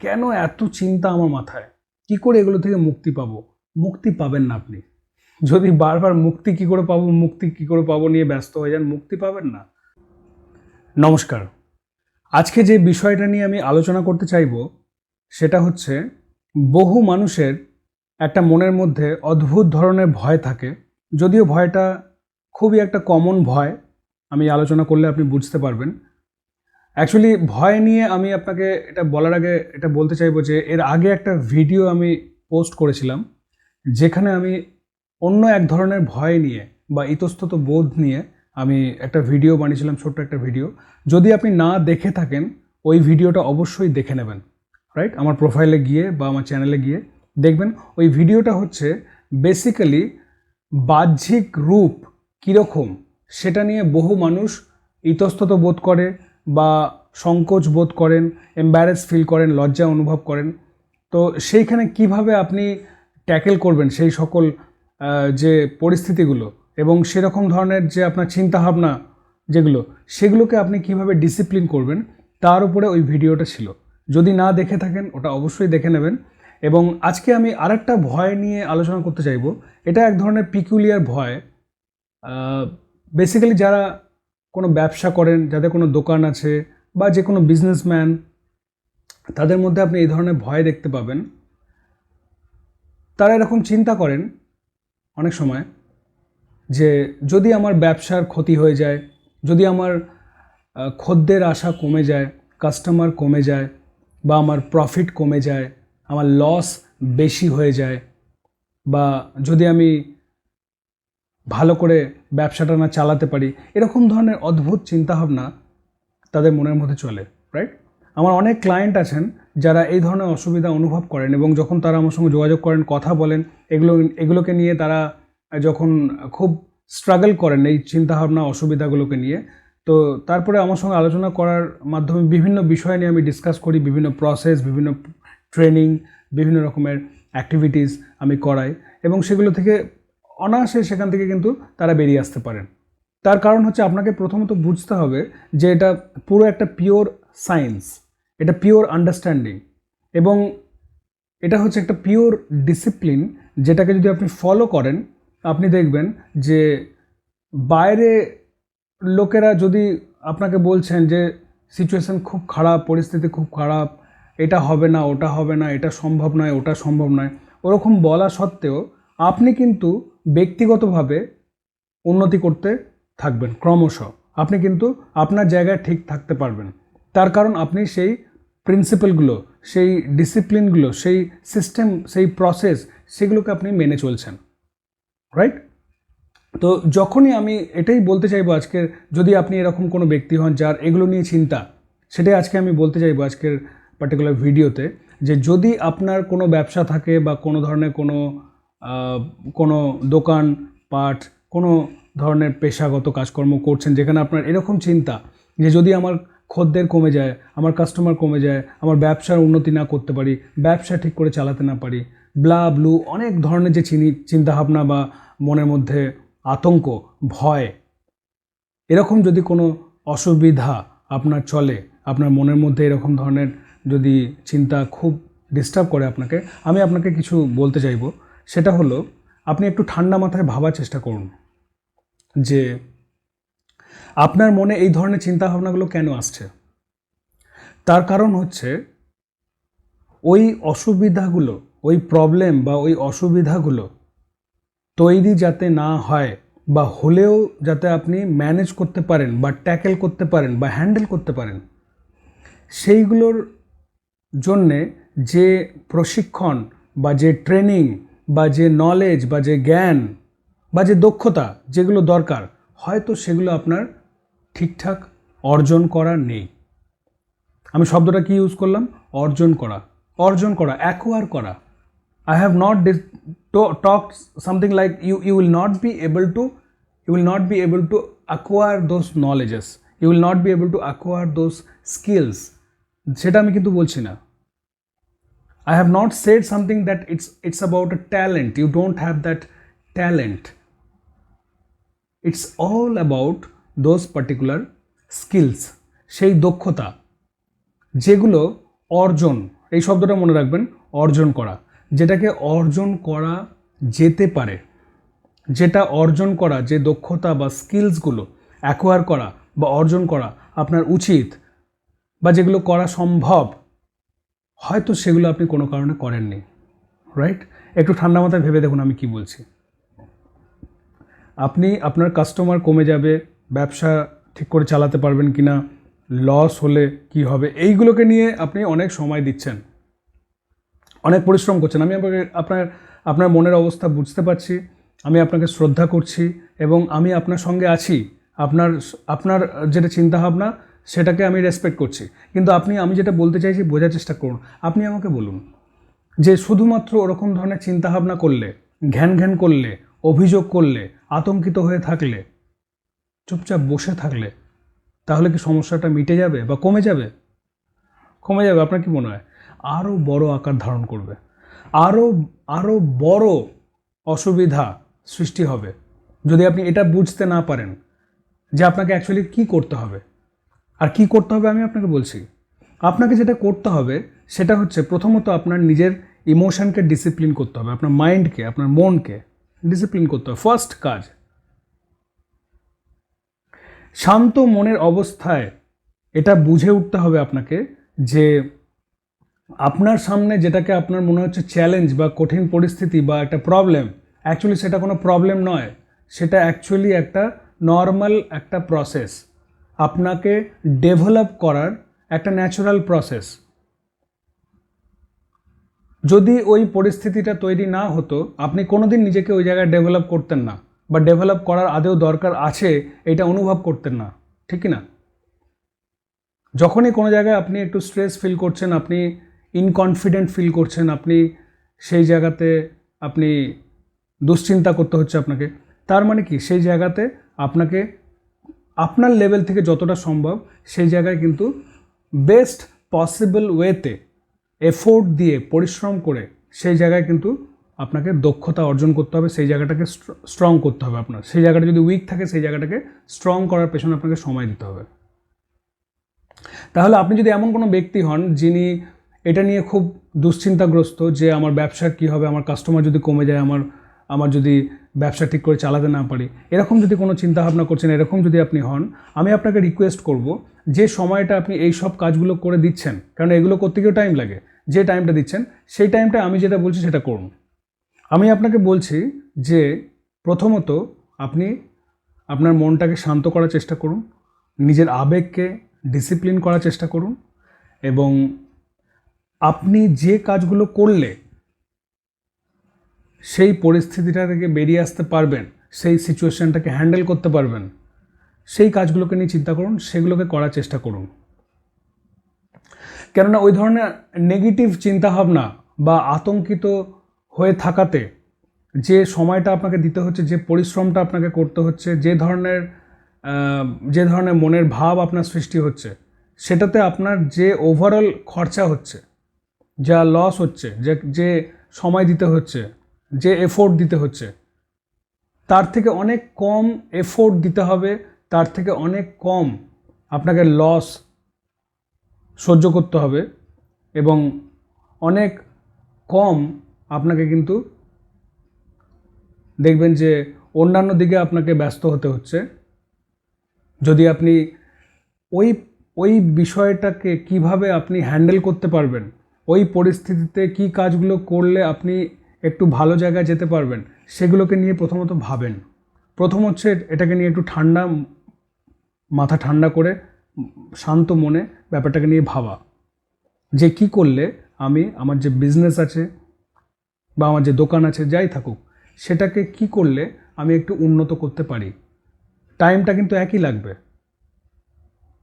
কেন এত চিন্তা আমার মাথায়? কি করে এগুলো থেকে মুক্তি পাবো? মুক্তি পাবেন না আপনি। যদি বারবার মুক্তি কি করে পাবো, মুক্তি কি করে পাবো নিয়ে ব্যস্ত হয়ে যান, মুক্তি পাবেন না। নমস্কার। আজকে যে বিষয়টা নিয়ে আমি আলোচনা করতে চাইব, সেটা হচ্ছে বহু মানুষের একটা মনের মধ্যে অদ্ভুত ধরনের ভয় থাকে। যদিও ভয়টা খুবই একটা কমন ভয়, আমি আলোচনা করলে আপনি বুঝতে পারবেন। অ্যাকচুয়ালি ভয় নিয়ে আমি আপনাকে এটা বলার আগে এটা বলতে চাইব যে এর আগে একটা ভিডিও আমি পোস্ট করেছিলাম, যেখানে আমি অন্য এক ধরনের ভয় নিয়ে বা ইতস্তত বোধ নিয়ে আমি একটা ভিডিও বানিয়েছিলাম, ছোট্ট একটা ভিডিও। যদি আপনি না দেখে থাকেন, ওই ভিডিওটা অবশ্যই দেখে নেবেন রাইট আমার প্রোফাইলে গিয়ে বা আমার চ্যানেলে গিয়ে দেখবেন, ওই ভিডিওটা হচ্ছে বেসিক্যালি বাহ্যিক রূপ কীরকম সেটা নিয়ে বহু মানুষ ইতস্তত বোধ করে বা সংকোচ বোধ করেন এম্বারেস ফিল করেন, লজ্জা অনুভব করেন। তো সেইখানে কীভাবে আপনি ট্যাকেল করবেন সেই সকল যে পরিস্থিতিগুলো এবং সেরকম ধরনের যে আপনার চিন্তাভাবনা যেগুলো, সেগুলোকে আপনি কীভাবে ডিসিপ্লিন করবেন, তার উপরে ওই ভিডিওটা ছিল। যদি না দেখে থাকেন, ওটা অবশ্যই দেখে নেবেন। এবং আজকে আমি আরেকটা ভয় নিয়ে আলোচনা করতে চাইব। এটা এক ধরনের পিকুলিয়ার ভয়। বেসিক্যালি যারা কোনো ব্যবসা করেন, যাদের কোনো দোকান আছে বা যে কোনো বিজনেসম্যান তাদের মধ্যে আপনি এই ধরনের ভয় দেখতে পাবেন। তারা এরকম চিন্তা করেন অনেক সময় যে যদি আমার ব্যবসার ক্ষতি হয়ে যায়, যদি আমার খদ্দের আশা কমে যায় কাস্টমার কমে যায় বা আমার প্রফিট কমে যায়, আমার লস বেশি হয়ে যায় বা যদি আমি ভালো করে ব্যবসাটা না চালাতে পারি, এরকম ধরনের অদ্ভুত চিন্তাভাবনা তাদের মনের মধ্যে চলে রাইট আমার অনেক ক্লায়েন্ট আছেন যারা এই ধরনের অসুবিধা অনুভব করেন এবং যখন তারা আমার সঙ্গে যোগাযোগ করেন, কথা বলেন, এগুলো, এগুলোকে নিয়ে তারা যখন খুব স্ট্রাগল করেন এই চিন্তাভাবনা অসুবিধাগুলোকে নিয়ে, তো তারপরে আমার সঙ্গে আলোচনা করার মাধ্যমে বিভিন্ন বিষয় নিয়ে আমি ডিসকাস করি, বিভিন্ন প্রসেস বিভিন্ন ট্রেনিং বিভিন্ন রকমের অ্যাক্টিভিটিস আমি করাই এবং সেগুলো থেকে অনায়াসে সেখান থেকে কিন্তু তারা বেরিয়ে আসতে পারেন। তার কারণ হচ্ছে আপনাকে প্রথমত বুঝতে হবে যে এটা পুরো একটা পিওর সায়েন্স এটা পিওর আন্ডারস্ট্যান্ডিং এবং এটা হচ্ছে একটা পিওর ডিসিপ্লিন যেটাকে যদি আপনি ফলো করেন, আপনি দেখবেন যে বাইরে লোকেরা যদি আপনাকে বলছেন যে সিচুয়েশন খুব খারাপ, পরিস্থিতি খুব খারাপ, এটা হবে না, ওটা হবে না, এটা সম্ভব নয়, ওটা সম্ভব নয়, ওরকম বলা সত্ত্বেও আপনি কিন্তু ব্যক্তিগতভাবে উন্নতি করতে থাকবেন ক্রমশ। আপনি কিন্তু আপনার জায়গায় ঠিক থাকতে পারবেন। তার কারণ আপনি সেই প্রিন্সিপালগুলো সেই ডিসিপ্লিনগুলো সেই সিস্টেম সেই প্রসেস সেগুলোকে আপনি মেনে চলছেন। রাইট তো যখনই আমি এটাই বলতে চাইব আজকের, যদি আপনি এরকম কোনো ব্যক্তি হন যার এগুলো নিয়ে চিন্তা, সেটাই আজকে আমি বলতে চাইব আজকের পার্টিকুলার ভিডিওতে যে যদি আপনার কোনো ব্যবসা থাকে বা কোনো ধরনের কোনো কোনো দোকান, পাট, কোনো ধরনের পেশাগত কাজকর্ম করছেন যেখানে আপনার এরকম চিন্তা যে যদি আমার খদ্দের কমে যায়, আমার কাস্টমার কমে যায়, আমার ব্যবসার উন্নতি না করতে পারি, ব্যবসা ঠিক করে চালাতে না পারি ব্লা ব্লু অনেক ধরনের যে চিনি, চিন্তাভাবনা বা মনের মধ্যে আতঙ্ক, ভয়, এরকম যদি কোনো অসুবিধা আপনার চলে, আপনার মনের মধ্যে এরকম ধরনের যদি চিন্তা খুব ডিস্টার্ব করে আপনাকে, আমি আপনাকে কিছু বলতে চাইব। সেটা হলো, আপনি একটু ঠান্ডা মাথায় ভাবার চেষ্টা করুন যে আপনার মনে এই ধরনের চিন্তাভাবনাগুলো কেন আসছে? তার কারণ হচ্ছে, ওই অসুবিধাগুলো, ওই প্রবলেম বা ওই অসুবিধাগুলো তৈরি যাতে না হয় বা হলেও যাতে আপনি ম্যানেজ করতে পারেন বা ট্যাকেল করতে পারেন বা হ্যান্ডেল করতে পারেন, সেইগুলোর জন্যে যে প্রশিক্ষণ বা যে ট্রেনিং বা যে নলেজ বা যে জ্ঞান বা যে দক্ষতা যেগুলো দরকার, হয়তো সেগুলো আপনার ঠিকঠাক অর্জন করা নেই। আমি শব্দটা কি ইউজ করলাম? অর্জন করা। অর্জন করা অ্যাকোয়ার করা। I have not this talk something like you you will not be able to you will not be able to acquire those knowledges you will not be able to acquire those skills সেটা আমি কিন্তু বলছি না। I have not said something that it's it's about a talent you don't have that talent it's all about those particular skills সেই দক্ষতা যেগুলো অর্জন এই শব্দটা মনে রাখবেন অর্জন করা যেটাকে অর্জন করা যেতে পারে যেটা অর্জন করা যে দক্ষতা বা স্কিলসগুলো অ্যাকোয়ার করা বা অর্জন করা আপনার উচিত বা যেগুলো করা সম্ভব হয়তো সেগুলো আপনি কোনো কারণে করেননি রাইট একটু ঠান্ডা মাথায় ভেবে দেখুন আমি কি বলছি। আপনি আপনার কাস্টমার কমে যাবে, ব্যবসা ঠিক করে চালাতে পারবেন কি না লস হলে কি হবে, এইগুলোকে নিয়ে আপনি অনেক সময় দিচ্ছেন। অনেক পরিশ্রম করছেন। আমি আপনাকে, আপনার আপনার মনের অবস্থা বুঝতে পারছি, আমি আপনাকে শ্রদ্ধা করছি এবং আমি আপনার সঙ্গে আছি। আপনার আপনার যেটা চিন্তাভাবনা সেটাকে আমি রেসপেক্ট করছি। কিন্তু আপনি, আমি যেটা বলতে চাইছি, বোঝার চেষ্টা করুন। আপনি আমাকে বলুন যে শুধুমাত্র ওরকম ধরনের চিন্তাভাবনা করলে, ঘ্যান ঘ্যান করলে, অভিযোগ করলে, আতঙ্কিত হয়ে থাকলে, চুপচাপ বসে থাকলে, তাহলে কি সমস্যাটা মিটে যাবে বা কমে যাবে? কমে যাবে, আপনার কি মনে হয়? আরও বড় আকার ধারণ করবে। আরও আরও বড় অসুবিধা সৃষ্টি হবে। যদি আপনি এটা বুঝতে না পারেন যে আপনাকে অ্যাকচুয়ালি কী করতে হবে আর কি করতে হবে আমি আপনাকে বলছি? আপনাকে যেটা করতে হবে, সেটা হচ্ছে প্রথমত আপনার নিজের ইমোশনকে ডিসিপ্লিন করতে হবে, আপনার মাইন্ডকে আপনার মনকে ডিসিপ্লিন করতে হবে। ফার্স্ট কাজ, শান্ত মনের অবস্থায় এটা বুঝে উঠতে হবে আপনাকে যে আপনার সামনে যেটাকে আপনার মনে হচ্ছে চ্যালেঞ্জ বা কঠিন পরিস্থিতি বা একটা প্রবলেম অ্যাকচুয়ালি সেটা কোনো প্রবলেম নয়। সেটা অ্যাকচুয়ালি একটা নর্মাল একটা প্রসেস আপনাকে ডেভেলপ করার একটা ন্যাচারাল প্রসেস যদি ওই পরিস্থিতিটা তৈরি না হতো, আপনি কোনোদিন নিজেকে ওই জায়গায় ডেভেলপ করতেন না বা ডেভেলপ করার আদেও দরকার আছে, এটা অনুভব করতেন না, ঠিক না? যখনই কোনো জায়গায় আপনি একটু স্ট্রেস ফিল করছেন, আপনি ইনকনফিডেন্ট ফিল করছেন, আপনি সেই জায়গাতে আপনি দুশ্চিন্তা করতে হচ্ছে আপনাকে, তার মানে কি? সেই জায়গাতে আপনাকে আপনার লেভেল থেকে যতটা সম্ভব সেই জায়গায় কিন্তু বেস্ট পসিবল ওয়েতে এফোর্ট দিয়ে, পরিশ্রম করে সেই জায়গায় কিন্তু আপনাকে দক্ষতা অর্জন করতে হবে, সেই জায়গাটাকে স্ট্রং করতে হবে আপনার। সেই জায়গাটা যদি উইক থাকে, সেই জায়গাটাকে স্ট্রং করার পেছনে আপনাকে সময় দিতে হবে। তাহলে আপনি যদি এমন কোনো ব্যক্তি হন যিনি এটা নিয়ে খুব দুশ্চিন্তাগ্রস্ত যে আমার ব্যবসা কী হবে, আমার কাস্টমার যদি কমে যায়, আমার আমার যদি ব্যবসা ঠিক করে চালাতে না পারি, এরকম যদি কোনো চিন্তাভাবনা করছেন, এরকম যদি আপনি হন, আমি আপনাকে রিকোয়েস্ট করব যে সময়টা আপনি এই সব কাজগুলো করে দিচ্ছেন, কারণ এগুলো করতে গিয়েও টাইম লাগে, যে টাইমটা দিচ্ছেন, সেই টাইমটা আমি যেটা বলছি সেটা করুন। আমি আপনাকে বলছি যে প্রথমত আপনি আপনার মনটাকে শান্ত করার চেষ্টা করুন, নিজের আবেগকে ডিসিপ্লিন করার চেষ্টা করুন, এবং আপনি যে কাজগুলো করলে সেই পরিস্থিতিটা থেকে বেরিয়ে আসতে পারবেন, সেই সিচুয়েশানটাকে হ্যান্ডেল করতে পারবেন। সেই কাজগুলোকে নিয়ে চিন্তা করুন, সেগুলোকে করার চেষ্টা করুন। কেননা ওই ধরনের নেগেটিভ চিন্তাভাবনা বা আতঙ্কিত হয়ে থাকাতে যে সময়টা আপনাকে দিতে হচ্ছে, যে পরিশ্রমটা আপনাকে করতে হচ্ছে, যে ধরনের যে ধরনের মনের ভাব আপনার সৃষ্টি হচ্ছে, সেটাতে আপনার যে ওভারঅল খরচা হচ্ছে, যা লস হচ্ছে, যে যে সময় দিতে হচ্ছে যে এফোর্ট দিতে হচ্ছে। তার থেকে অনেক কম এফোর্ট দিতে হবে, তার থেকে অনেক কম আপনাকে লস সহ্য করতে হবে এবং অনেক কম আপনাকে কিন্তু দেখবেন যে অন্যান্য দিকে আপনাকে ব্যস্ত হতে হচ্ছে। যদি আপনি ওই ওই বিষয়টাকে কীভাবে আপনি হ্যান্ডেল করতে পারবেন, ওই পরিস্থিতিতে কি কাজগুলো করলে আপনি একটু ভালো জায়গায় যেতে পারবেন, সেগুলোকে নিয়ে প্রথমত ভাবেন। প্রথম হচ্ছে এটাকে নিয়ে একটু ঠান্ডা, মাথা ঠান্ডা করে, শান্ত মনে ব্যাপারটাকে নিয়ে ভাবা। যে কি করলে আমি আমার যে বিজনেস আছে বা আমার যে দোকান আছে, যাই থাকুক, সেটাকে কি করলে আমি একটু উন্নত করতে পারি? টাইমটা কিন্তু একই লাগবে।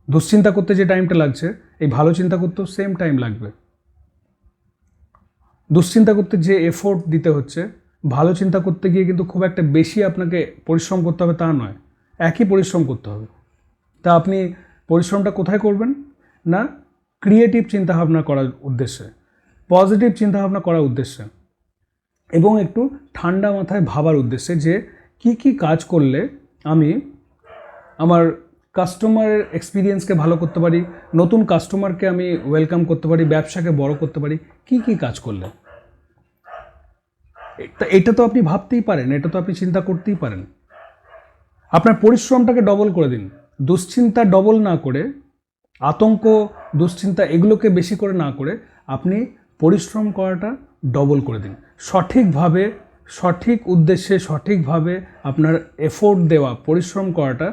দুশ্চিন্তা করতে যে টাইমটা লাগছে, এই ভালো চিন্তা করতেও সেম টাইম লাগবে। দুশ্চিন্তা করতে যে এফোর্ট দিতে হচ্ছে, ভালো চিন্তা করতে গিয়ে কিন্তু খুব একটা বেশি আপনাকে পরিশ্রম করতে হবে তা নয়, একই পরিশ্রম করতে হবে। তা আপনি পরিশ্রমটা কোথায় করবেন? না ক্রিয়েটিভ চিন্তাভাবনা করার উদ্দেশ্যে পজিটিভ চিন্তাভাবনা করার উদ্দেশ্যে এবং একটু ঠান্ডা মাথায় ভাবার উদ্দেশ্যে যে কি কি কাজ করলে আমি আমার কাস্টমারের এক্সপিরিয়েন্সকে ভালো করতে পারি, নতুন কাস্টমারকে আমি ওয়েলকাম করতে পারি, ব্যবসাকে বড় করতে পারি, কি কি কাজ করলে? এটা এটা তো আপনি ভাবতেই পারেন, এটা তো আপনি চিন্তা করতেই পারেন। আপনার পরিশ্রমটাকে ডবল করে দিন। দুশ্চিন্তা ডবল না করে, আতঙ্ক, দুশ্চিন্তা এগুলোকে বেশি করে না করে, আপনি পরিশ্রম করাটা ডবল করে দিন। সঠিকভাবে, সঠিক উদ্দেশ্যে, সঠিকভাবে আপনার এফোর্ট দেওয়া, পরিশ্রম করাটা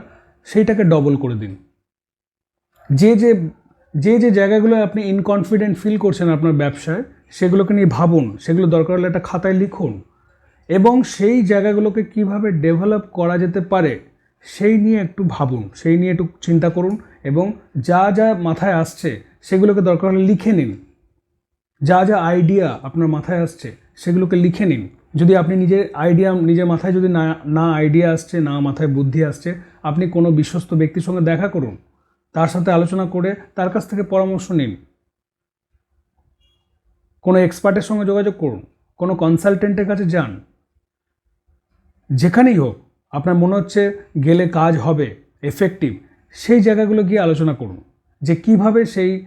সেইটাকে ডবল করে দিন। যে যে যে যে জায়গাগুলো আপনি ইনকনফিডেন্ট ফিল করছেন আপনার ব্যবসায়, সেগুলোকে নিয়ে ভাবুন। সেগুলো দরকার হলে একটা খাতায় লিখুন। এবং সেই জায়গাগুলোকে কীভাবে ডেভেলপ করা যেতে পারে, সেই নিয়ে একটু ভাবুন। সেই নিয়ে একটু চিন্তা করুন এবং যা যা মাথায় আসছে, সেগুলোকে দরকার হলে লিখে নিন। যা যা আইডিয়া আপনার মাথায় আসছে, সেগুলোকে লিখে নিন। যদি আপনি নিজের আইডিয়া নিজের মাথায় যদি না না আইডিয়া আসছে, না মাথায় বুদ্ধি আসছে, আপনি কোনো বিশ্বস্ত ব্যক্তির সঙ্গে দেখা করুন। তার সাথে আলোচনা করে তার কাছ থেকে পরামর্শ নিন। কোনো এক্সপার্টের সঙ্গে যোগাযোগ করুন। কোনো কনসালটেন্টের কাছে যান। যেখানেই হোক, আপনার মনে হচ্ছে গেলে কাজ হবে এফেক্টিভ সেই জায়গাগুলো গিয়ে আলোচনা করুন। যে কীভাবে সেই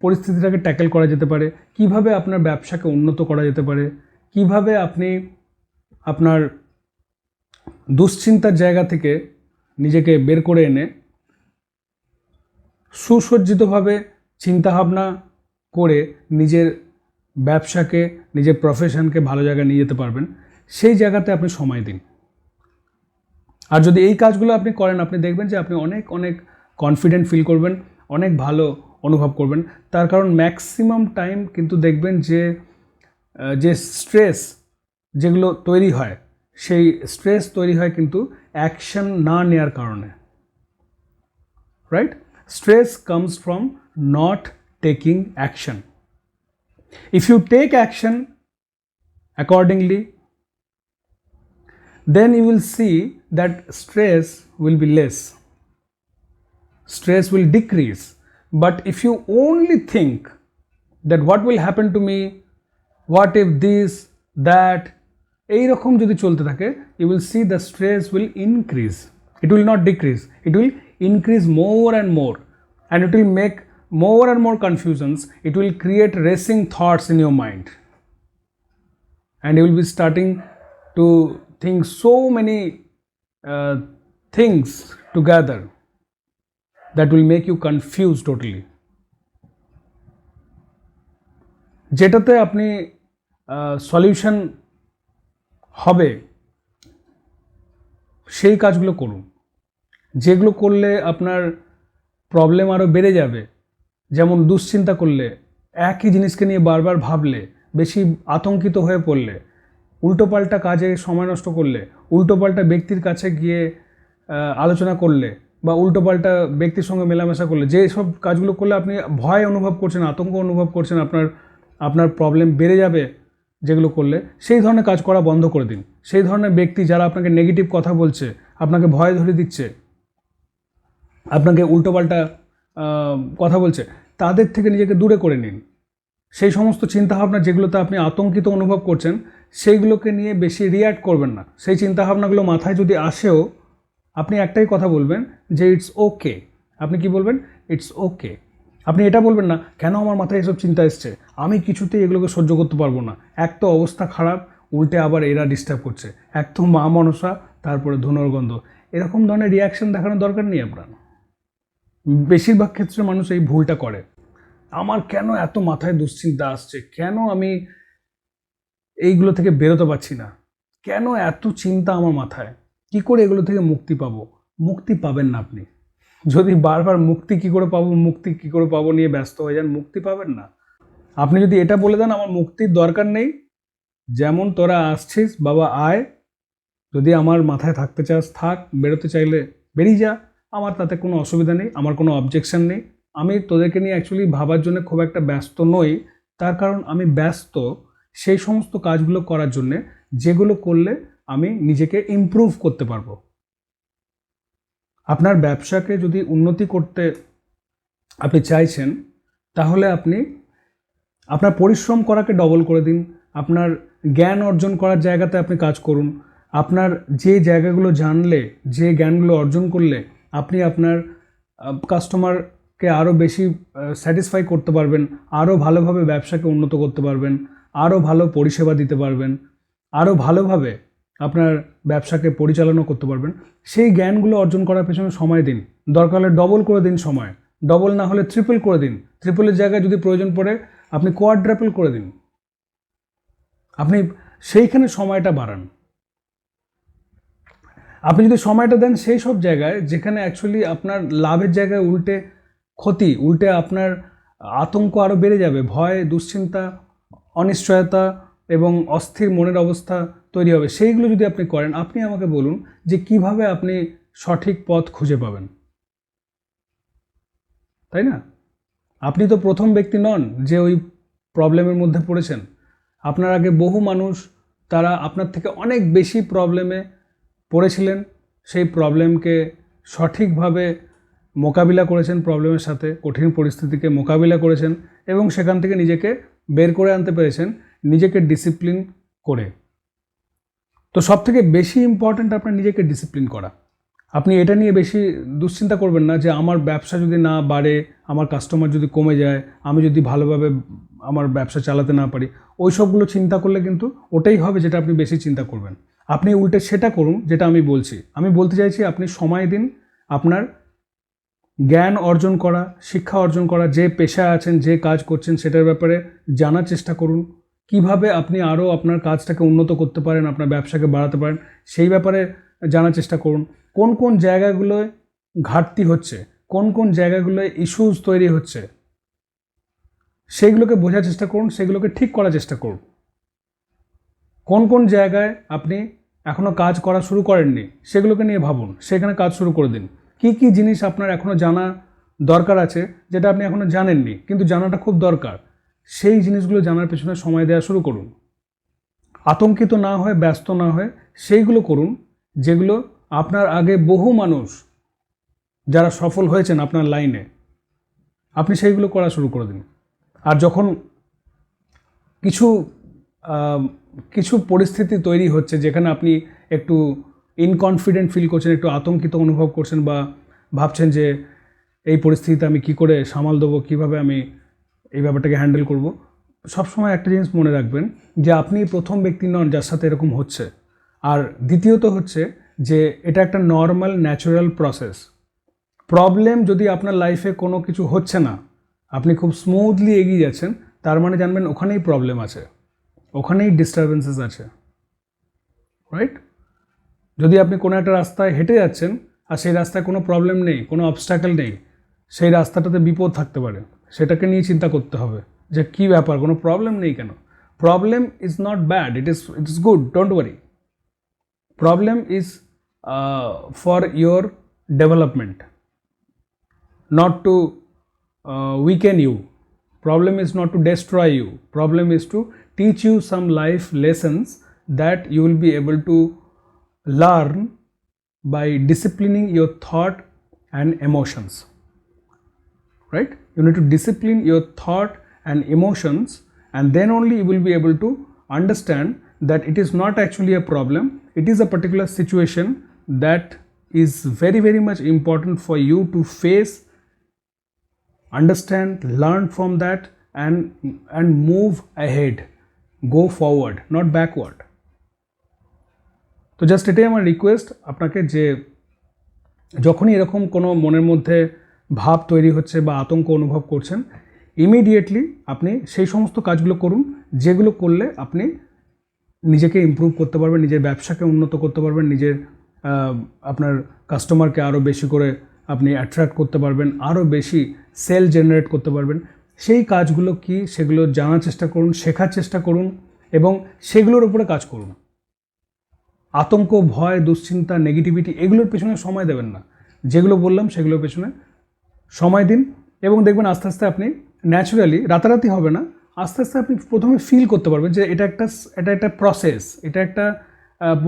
পরিস্থিতিটাকে ট্যাকেল করা যেতে পারে, কীভাবে আপনার ব্যবসাকে উন্নত করা যেতে পারে কীভাবে আপনি আপনার দুশ্চিন্তার জায়গা থেকে নিজেকে বের করে এনে সুসজ্জিতভাবে চিন্তাভাবনা করে নিজের ব্যবসাকে, নিজের প্রফেশনকে ভালো জায়গায় নিয়ে যেতে পারবেন, সেই জায়গাতে আপনি সময় দিন। আর যদি এই কাজগুলো আপনি করেন, আপনি দেখবেন যে আপনি অনেক অনেক কনফিডেন্ট ফিল করবেন, অনেক ভালো অনুভব করবেন। তার কারণ ম্যাক্সিমাম টাইম কিন্তু দেখবেন যে যে স্ট্রেস যেগুলো তৈরি হয় সেই স্ট্রেস তৈরি হয় কিন্তু অ্যাকশন না নেওয়ার কারণে right stress comes from not taking action if you take action accordingly then you will see that stress will be less stress will decrease but if you only think that what will happen to me what if this that এই রকম যদি চলতে থাকে you will see the stress will increase it will not decrease it will increase more and more and it will make more and more confusions it will create racing thoughts in your mind and you will be starting to think so many uh, things together that will make you confused totally যেটাতে আপনি solution হবে, সেই কাজগুলো করুন। যেগুলো করলে আপনার problem আরও বেড়ে যাবে, যেমন দুশ্চিন্তা করলে, একই জিনিসকে নিয়ে বারবার ভাবলে, বেশি আতঙ্কিত হয়ে পড়লে, উল্টোপাল্টা কাজে সময় নষ্ট করলে, উল্টোপাল্টা ব্যক্তির কাছে গিয়ে আলোচনা করলে বা উল্টোপাল্টা ব্যক্তির সঙ্গে মেলামেশা করলে যে সব কাজগুলো করলে আপনি ভয় অনুভব করছেন, আতঙ্ক অনুভব করছেন আপনার আপনার প্রবলেম বেড়ে যাবে যেগুলো করলে, সেই ধরনের কাজ করা বন্ধ করে দিন। সেই ধরনের ব্যক্তি যারা আপনাকে নেগেটিভ কথা বলছে, আপনাকে ভয় ধরে দিচ্ছে, আপনাকে উল্টোপাল্টা কথা বলছে, তাদের থেকে নিজেকে দূরে করে নিন। সেই সমস্ত চিন্তাভাবনা যেগুলোতে আপনি আতঙ্কিত অনুভব করছেন, সেইগুলোকে নিয়ে বেশি রিয়্যাক্ট করবেন না। সেই চিন্তাভাবনাগুলো মাথায় যদি আসেও, আপনি একটাই কথা বলবেন যে ইটস ওকে আপনি কি বলবেন? ইটস ওকে আপনি এটা বলবেন না, কেন আমার মাথায় এসব চিন্তা এসছে? আমি কিছুতেই এগুলোকে সহ্য করতে পারব না। এক তো অবস্থা খারাপ, উল্টে আবার এরা ডিস্টার্ব করছে। এক তো মা মনসা, তারপরে ধনুর্গন্ধ। এরকম ধরনের রিয়াকশন দেখানোর দরকার নেই আপনার। বেশিরভাগ ক্ষেত্রে মানুষ এই ভুলটা করে। আমার কেন এত মাথায় দুশ্চিন্তা আসছে? কেন আমি এইগুলো থেকে বেরোতে পারছি না? কেন এত চিন্তা আমার মাথায়? কি করে এগুলো থেকে মুক্তি পাবো? মুক্তি পাবেন না আপনি। যদি বারবার মুক্তি কি করে পাবো, মুক্তি কি করে পাবো নিয়ে ব্যস্ত হয়ে যান, মুক্তি পাবেন না। আপনি যদি এটা বলে দেন, আমার মুক্তির দরকার নেই। যেমন তোরা আসছিস, বাবা আয়। যদি আমার মাথায় থাকতে চাস, থাক, বেরোতে চাইলে বেরিয়ে যা। আমার তাতে কোনো অসুবিধা নেই, আমার কোনো অবজেকশন নেই। আমি তোদেরকে নিয়ে অ্যাকচুয়ালি ভাবার জন্য খুব একটা ব্যস্ত নই। তার কারণ আমি ব্যস্ত সেই সমস্ত কাজগুলো করার জন্যে, যেগুলো করলে আমি নিজেকে ইমপ্রুভ করতে পারব। আপনার ব্যবসাকে যদি উন্নতি করতে আপনি চাইছেন, তাহলে আপনি আপনার পরিশ্রম করাকে ডবল করে দিন। আপনার জ্ঞান অর্জন করার জায়গাতে আপনি কাজ করুন। আপনার যে জায়গাগুলো জানলে, যে জ্ঞানগুলো অর্জন করলে, আপনি আপনার কাস্টমারকে আরও বেশি স্যাটিসফাই করতে পারবেন আরও ভালোভাবে ব্যবসাকে উন্নত করতে পারবেন আরও ভালো পরিষেবা দিতে পারবেন আরও ভালোভাবে আপনার ব্যবসাকে পরিচালনা করতে পারবেন। সেই জ্ঞানগুলো অর্জন করার পেছনে সময় দিন। দরকার হলে ডবল করে দিন সময়। ডবল না হলে ট্রিপল করে দিন। ট্রিপলের জায়গায় যদি প্রয়োজন পড়ে, আপনি কোয়াড্রাপল করে দিন। আপনি সেইখানে সময়টা বাড়ান। আপনি যদি সময়টা দেন সেই সব জায়গায়, যেখানে অ্যাকচুয়ালি আপনার লাভের জায়গায় উল্টে ক্ষতি, উল্টে আপনার আতঙ্ক আরও বেড়ে যাবে। ভয়, দুশ্চিন্তা, অনিশ্চয়তা এবং অস্থির মনের অবস্থা তৈরি হবে, সেইগুলো যদি আপনি করেন, আপনি আমাকে বলুন যে কীভাবে আপনি সঠিক পথ খুঁজে পাবেন। তাই না? আপনি তো প্রথম ব্যক্তি নন যে ওই প্রবলেমের মধ্যে পড়েছেন। আপনার আগে বহু মানুষ, তারা আপনার থেকে অনেক বেশি প্রবলেমে পড়েছিলেন, সেই প্রবলেমকে সঠিকভাবে মোকাবিলা করেছেন, প্রবলেমের সাথে কঠিন পরিস্থিতিকে মোকাবিলা করেছেন এবং সেখান থেকে নিজেকে বের করে আনতে পেরেছেন। নিজেকে ডিসিপ্লিন করে। তো সব থেকে বেশি ইম্পর্ট্যান্ট আপনার নিজেকে ডিসিপ্লিন করা। আপনি এটা নিয়ে বেশি দুশ্চিন্তা করবেন না যে আমার ব্যবসা যদি না বাড়ে, আমার কাস্টমার যদি কমে যায়, আমি যদি ভালোভাবে আমার ব্যবসা চালাতে না পারি, ওই সবগুলো চিন্তা করলে কিন্তু ওটাই হবে যেটা আপনি বেশি চিন্তা করবেন। আপনি উল্টে সেটা করুন যেটা আমি বলছি। আমি বলতে চাইছি আপনি সময় দিন, আপনার জ্ঞান অর্জন করা, শিক্ষা অর্জন করা, যে পেশায় আছেন, যে কাজ করছেন, সেটার ব্যাপারে জানার চেষ্টা করুন। কীভাবে আপনি আরও আপনার কাজটাকে উন্নত করতে পারেন, আপনার ব্যবসাকে বাড়াতে পারেন, সেই ব্যাপারে জানার চেষ্টা করুন। কোন কোন জায়গাগুলোয় ঘাটতি হচ্ছে, কোন কোন জায়গাগুলোয় ইস্যুস তৈরি হচ্ছে সেইগুলোকে বোঝার চেষ্টা করুন, সেগুলোকে ঠিক করার চেষ্টা করুন। কোন কোন জায়গায় আপনি এখনও কাজ করা শুরু করেননি, সেগুলোকে নিয়ে ভাবুন, সেখানে কাজ শুরু করে দিন। কি কি জিনিস আপনার এখনও জানা দরকার আছে, যেটা আপনি এখনও জানেননি, কিন্তু জানাটা খুব দরকার। সেই জিনিসগুলো জানার পেছনে সময় দেওয়া শুরু করুন। আতঙ্কিত না হয়ে, ব্যস্ত না হয়ে, সেইগুলো করুন যেগুলো আপনার আগে বহু মানুষ যারা সফল হয়েছেন আপনার লাইনে, আপনি সেইগুলো করা শুরু করে দিন। আর যখন কিছু কিছু পরিস্থিতি তৈরি হচ্ছে যেখানে আপনি একটু ইনকনফিডেন্ট ফিল করছেন, একটু আতঙ্কিত অনুভব করছেন বা ভাবছেন যে এই পরিস্থিতিতে আমি কি করে সামাল দেবো, কীভাবে আমি এই ব্যাপারটাকে হ্যান্ডেল করব। সবসময় একটা জিনিস মনে রাখবেন যে আপনি প্রথম ব্যক্তি নন যার সাথে এরকম হচ্ছে। আর দ্বিতীয়ত হচ্ছে যে এটা একটা নর্মাল ন্যাচারাল প্রসেস প্রবলেম যদি আপনার লাইফে কোনো কিছু হচ্ছে না, আপনি খুব স্মুথলি এগিয়ে যাচ্ছেন, তার মানে জানবেন ওখানেই প্রবলেম আছে। ওখানেই ডিস্টারবেন্সেস আছে। রাইট যদি আপনি কোনো একটা রাস্তায় হেঁটে যাচ্ছেন আর সেই রাস্তায় কোনো প্রবলেম নেই, কোনো অবস্ট্যাকেল নেই, সেই রাস্তাটাতে বিপদ থাকতে পারে। সেটাকে নিয়ে চিন্তা করতে হবে যে কী ব্যাপার কোনো প্রবলেম নেই কেন problem is not bad it is it is good don't worry problem is for your development not to uh, weaken you problem is not to destroy you problem is to teach you some life lessons that you will be able to learn by disciplining your thought and emotions right you need to discipline your thought and emotions and then only you will be able to understand that it is not actually a problem it is a particular situation that is very very much important for you to face understand learn from that and and move ahead go forward not backward তো just এটাই আমার request আপনাকে যে যখনই এরকম কোনো মনের মধ্যে ভাব তৈরি হচ্ছে বা আতঙ্ক অনুভব করছেন ইমিডিয়েটলি আপনি সেই সমস্ত কাজগুলো করুন, যেগুলো করলে আপনি নিজেকে ইমপ্রুভ করতে পারবেন, নিজের ব্যবসাকে উন্নত করতে পারবেন, নিজের আপনার কাস্টমারকে আরও বেশি করে আপনি অ্যাট্রাক্ট করতে পারবেন আরও বেশি সেল জেনারেট করতে পারবেন। সেই কাজগুলো কি সেগুলো জানার চেষ্টা করুন, শেখার চেষ্টা করুন এবং সেগুলোর উপরে কাজ করুন। আতঙ্ক, ভয়, দুশ্চিন্তা নেগেটিভিটি এগুলোর পেছনে সময় দেবেন না। যেগুলো বললাম সেগুলোর পেছনে সময় দিন এবং দেখবেন আস্তে আস্তে আপনি ন্যাচুরালি রাতারাতি হবে না, আস্তে আস্তে আপনি প্রথমে ফিল করতে পারবেন যে এটা একটা এটা একটা প্রসেস এটা একটা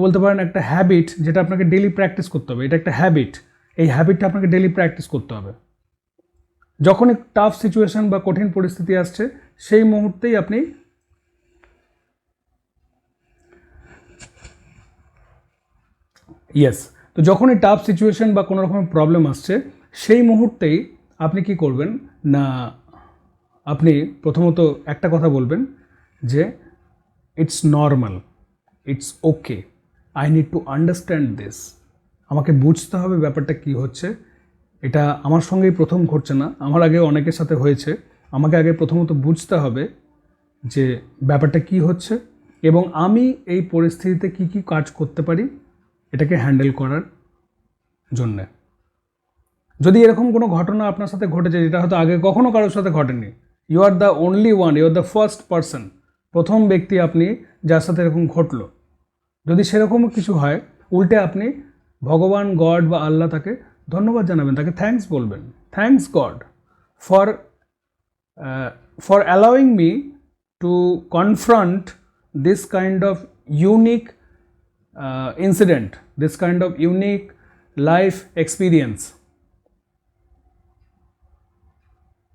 বলতে পারেন একটা হ্যাবিট যেটা আপনাকে ডেলি প্র্যাকটিস করতে হবে, এটা একটা হ্যাবিট এই হ্যাবিটটা আপনাকে ডেলি প্র্যাকটিস করতে হবে। যখনই টাফ সিচুয়েশন বা কঠিন পরিস্থিতি আসছে, সেই মুহূর্তেই আপনি ইয়েস তো যখনই টাফ সিচুয়েশান বা কোনো রকমের প্রবলেম আসছে সেই মুহূর্তেই আপনি কি করবেন? না, আপনি প্রথমত একটা কথা বলবেন যে it's normal it's okay I need to understand this আমাকে বুঝতে হবে ব্যাপারটা কি হচ্ছে। এটা আমার সঙ্গেই প্রথম ঘটছে না। আমার আগে অনেকের সাথে হয়েছে। আমাকে আগে প্রথমত বুঝতে হবে যে ব্যাপারটা কি হচ্ছে এবং আমি এই পরিস্থিতিতে কি কি কাজ করতে পারি, এটাকে হ্যান্ডেল করার জন্যে। যদি এরকম কোনো ঘটনা আপনার সাথে ঘটেছে, যেটা হয়তো আগে কখনো কারোর সাথে ঘটেনি you are the only one you are the first person প্রথম ব্যক্তি আপনি যার সাথে এরকম ঘটলো। যদি সেরকম কিছু হয়, উল্টে আপনি ভগবান, গড বা আল্লাহ তাকে ধন্যবাদ জানাবেন, তাকে থ্যাঙ্কস বলবেন। Thanks God for for allowing me to confront this kind of unique incident this kind of unique life experience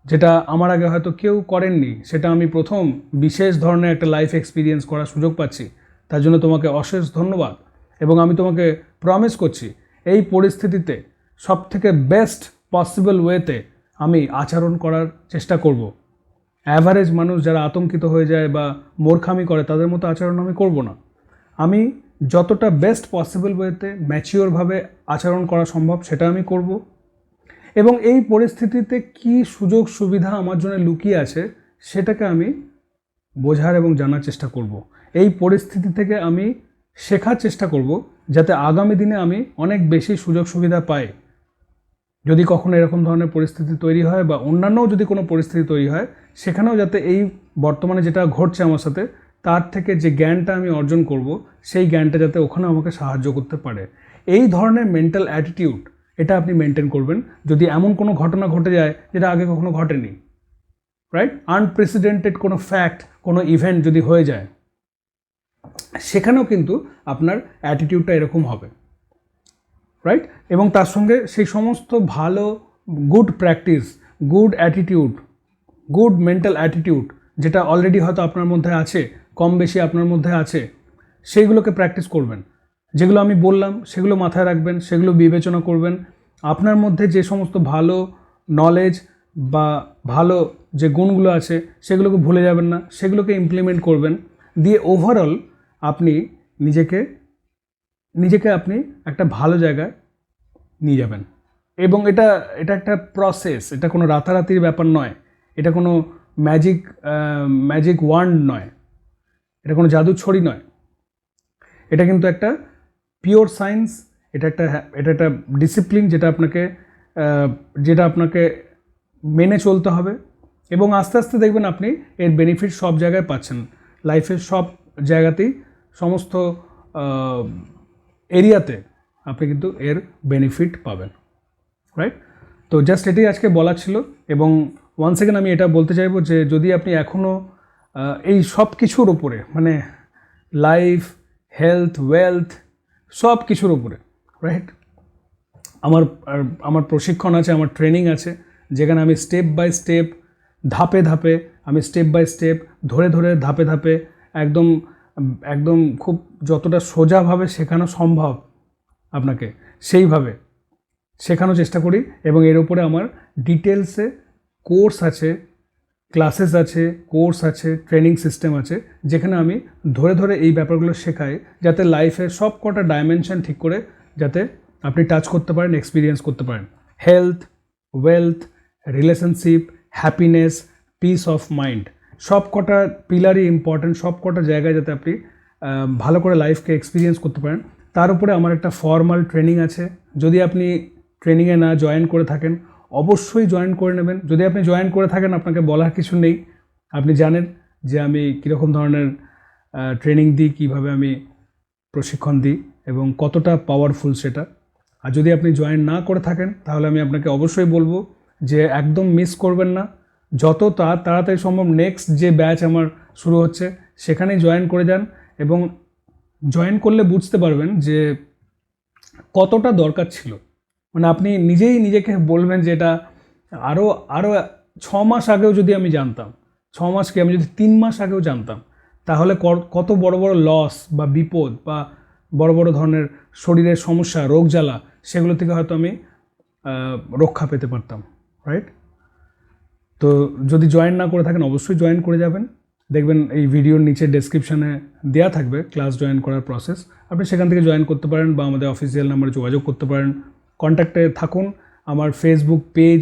যেটা আমার আগে হয়তো কেউ করেননি, সেটা আমি প্রথম বিশেষ ধরনের একটা লাইফ এক্সপিরিয়েন্স করার সুযোগ পাচ্ছি। তার জন্য তোমাকে অশেষ ধন্যবাদ এবং আমি তোমাকে প্রমিস করছি, এই পরিস্থিতিতে সব থেকে বেস্ট পসিবল ওয়েতে আমি আচরণ করার চেষ্টা করব। অ্যাভারেজ মানুষ যারা আতঙ্কিত হয়ে যায় বা মূর্খামি করে, তাদের মতো আচরণ আমি করব না। আমি যতটা বেস্ট পসিবল ওয়েতে ম্যাচিওরভাবে আচরণ করা সম্ভব, সেটা আমি করব। এবং এই পরিস্থিতিতে কি সুযোগ সুবিধা আমার জন্য লুকিয়ে আছে, সেটাকে আমি বোঝার এবং জানার চেষ্টা করব। এই পরিস্থিতি থেকে আমি শেখার চেষ্টা করব যাতে আগামী দিনে আমি অনেক বেশি সুযোগ সুবিধা পাই যদি কখনো এরকম ধরনের পরিস্থিতি তৈরি হয় বা অন্যান্যও যদি কোনো পরিস্থিতি তৈরি হয়, সেখানেও যাতে এই বর্তমানে যেটা ঘটছে আমার সাথে, তার থেকে যে জ্ঞানটা আমি অর্জন করব, সেই জ্ঞানটা যাতে ওখানে আমাকে সাহায্য করতে পারে এই ধরনের মেন্টাল অ্যাটিটিউড এটা আপনি মেনটেন করবেন। যদি এমন কোনো ঘটনা ঘটে যায় যেটা আগে কখনো ঘটেনি রাইট আনপ্রেসিডেন্টেড কোনো ফ্যাক্ট কোনো ইভেন্ট যদি হয়ে যায়, সেখানেও কিন্তু আপনার অ্যাটিটিউডটা এরকম হবে রাইট এবং তার সঙ্গে সেই সমস্ত ভালো good practice good attitude good mental attitude যেটা অলরেডি হয়তো আপনার মধ্যে আছে, কম বেশি আপনার মধ্যে আছে, সেইগুলোকে প্র্যাকটিস করবেন। যেগুলো আমি বললাম, সেগুলো মাথায় রাখবেন, সেগুলো বিবেচনা করবেন। আপনার মধ্যে যে সমস্ত ভালো নলেজ বা ভালো যে গুণগুলো আছে, সেগুলোকে ভুলে যাবেন না, সেগুলোকে ইমপ্লিমেন্ট করবেন। দিয়ে ওভারঅল আপনি নিজেকে নিজেকে আপনি একটা ভালো জায়গায় নিয়ে যাবেন। এবং এটা এটা একটা প্রসেস এটা কোনো রাতারাতির ব্যাপার নয়। এটা কোনো ম্যাজিক ম্যাজিক ওয়ান্ড নয়। এটা কোনো জাদু ছড়ি নয়। এটা কিন্তু একটা পিওর সায়েন্স এটা একটা এটা একটা ডিসিপ্লিন যেটা আপনাকে যেটা আপনাকে মেনে চলতে হবে। এবং আস্তে আস্তে দেখবেন আপনি এর বেনিফিট সব জায়গায় পাচ্ছেন। লাইফের সব জায়গাতেই, সমস্ত এরিয়াতে আপনি কিন্তু এর বেনিফিট পাবেন। রাইট তো জাস্ট এটাই আজকে বলা ছিল। এবং ওয়ান সেকেন্ড আমি এটা বলতে চাইব যে যদি আপনি এখনও এই সব কিছুর ওপরে মানে লাইফ হেলথ ওয়েলথ সব কিছুর উপরে রাইট আমার আমার প্রশিক্ষণ আছে, আমার ট্রেনিং আছে, যেখানে আমি স্টেপ বাই স্টেপ ধাপে ধাপে, আমি স্টেপ বাই স্টেপ ধরে ধরে, ধাপে ধাপে, একদম একদম খুব যতটা সোজাভাবে শেখানো সম্ভব আপনাকে, সেইভাবে শেখানোর চেষ্টা করি এবং এর উপরে আমার ডিটেলসে কোর্স আছে ক্লাসেস আছে কোর্স আছে ট্রেনিং সিস্টেম আছে, যেখানে আমি ধরে ধরে এই ব্যাপারগুলো শেখাই যাতে লাইফের সব কটা ডাইমেনশন ঠিক করে যাতে আপনি টাচ করতে পারেন এক্সপিরিয়েন্স করতে পারেন। Health wealth relationship happiness peace of mind সব কটা পিলারই ইম্পর্ট্যান্ট সব কটা জায়গায় যাতে আপনি ভালো করে লাইফকে এক্সপিরিয়েন্স করতে পারেন। তার উপরে আমার একটা ফর্মাল ট্রেনিং আছে। যদি আপনি ট্রেনিংয়ে না জয়েন করে থাকেন অবশ্যই জয়েন করে নেবেন। যদি আপনি জয়েন করে থাকেন, আপনাকে বলার কিছু নেই। আপনি জানেন যে আমি কীরকম ধরনের ট্রেনিং দিই, কীভাবে আমি প্রশিক্ষণ দিই এবং কতটা পাওয়ারফুল সেটা। আর যদি আপনি জয়েন না করে থাকেন, তাহলে আমি আপনাকে অবশ্যই বলব যে একদম মিস করবেন না। যত তাড়াতাড়ি সম্ভব নেক্সট যে ব্যাচ আমার শুরু হচ্ছে, সেখানেই জয়েন করে যান এবং জয়েন করলে বুঝতে পারবেন যে কতটা দরকার ছিল। মানে আপনি নিজেই নিজেকে বলবেন যে এটা আরও আরও ছ মাস আগেও যদি আমি জানতাম, ছ মাসকে আমি যদি তিন মাস আগেও জানতাম, তাহলে কত বড় বড় লস বা বিপদ বা বড় বড় ধরনের শরীরের সমস্যা, রোগ জ্বালা, সেগুলো থেকে হয়তো আমি রক্ষা পেতে পারতাম রাইট তো যদি জয়েন না করে থাকেন, অবশ্যই জয়েন করে যাবেন। দেখবেন এই ভিডিওর নিচে ডেসক্রিপশানে দেওয়া থাকবে ক্লাস জয়েন করার প্রসেস আপনি সেখান থেকে জয়েন করতে পারেন বা আমাদের অফিসিয়াল নাম্বারে যোগাযোগ করতে পারেন। কন্ট্যাক্টে থাকুন। আমার ফেসবুক পেজ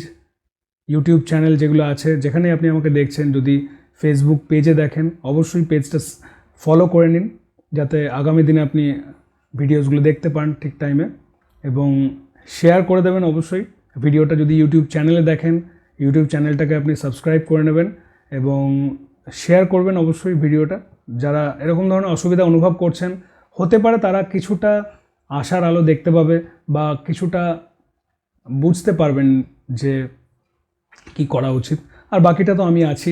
ইউটিউব চ্যানেল যেগুলো আছে যেখানে আপনি আমাকে দেখছেন, যদি ফেসবুক পেজে দেখেন, অবশ্যই পেজটা ফলো করে নিন, যাতে আগামী দিনে আপনি ভিডিওসগুলো দেখতে পান ঠিক টাইমে এবং শেয়ার করে দেবেন অবশ্যই। ভিডিওটা যদি ইউটিউব চ্যানেলে দেখেন ইউটিউব চ্যানেলটাকে আপনি সাবস্ক্রাইব করে নেবেন এবং শেয়ার করবেন অবশ্যই ভিডিওটা যারা এরকম ধরনের অসুবিধা অনুভব করছেন, হতে পারে তারা কিছুটা আশার আলো দেখতে পাবে বা কিছুটা বুঝতে পারবেন যে কি করা উচিত। আর বাকিটা তো আমি আছি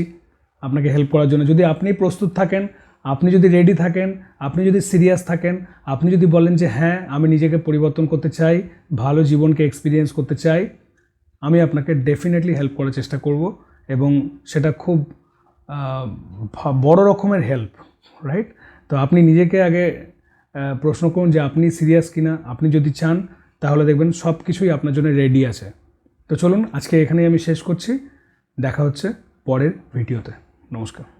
আপনাকে হেল্প করার জন্য। যদি আপনি প্রস্তুত থাকেন, আপনি যদি রেডি থাকেন, আপনি যদি সিরিয়াস থাকেন, আপনি যদি বলেন যে হ্যাঁ আমি নিজেকে পরিবর্তন করতে চাই, ভালো জীবনকে এক্সপিরিয়েন্স করতে চাই, আমি আপনাকে ডেফিনেটলি হেল্প করার চেষ্টা করব এবং সেটা খুব বড় রকমের হেল্প রাইট তো আপনি নিজেকে আগে প্রশ্ন করুন যে আপনি সিরিয়াস কিনা, আপনি যদি চান, তাহলে দেখবেন সব কিছুই আপনার জন্য রেডি আছে। তো চলুন, আজকে এখানেই আমি শেষ করছি। দেখা হচ্ছে পরের ভিডিওতে নমস্কার।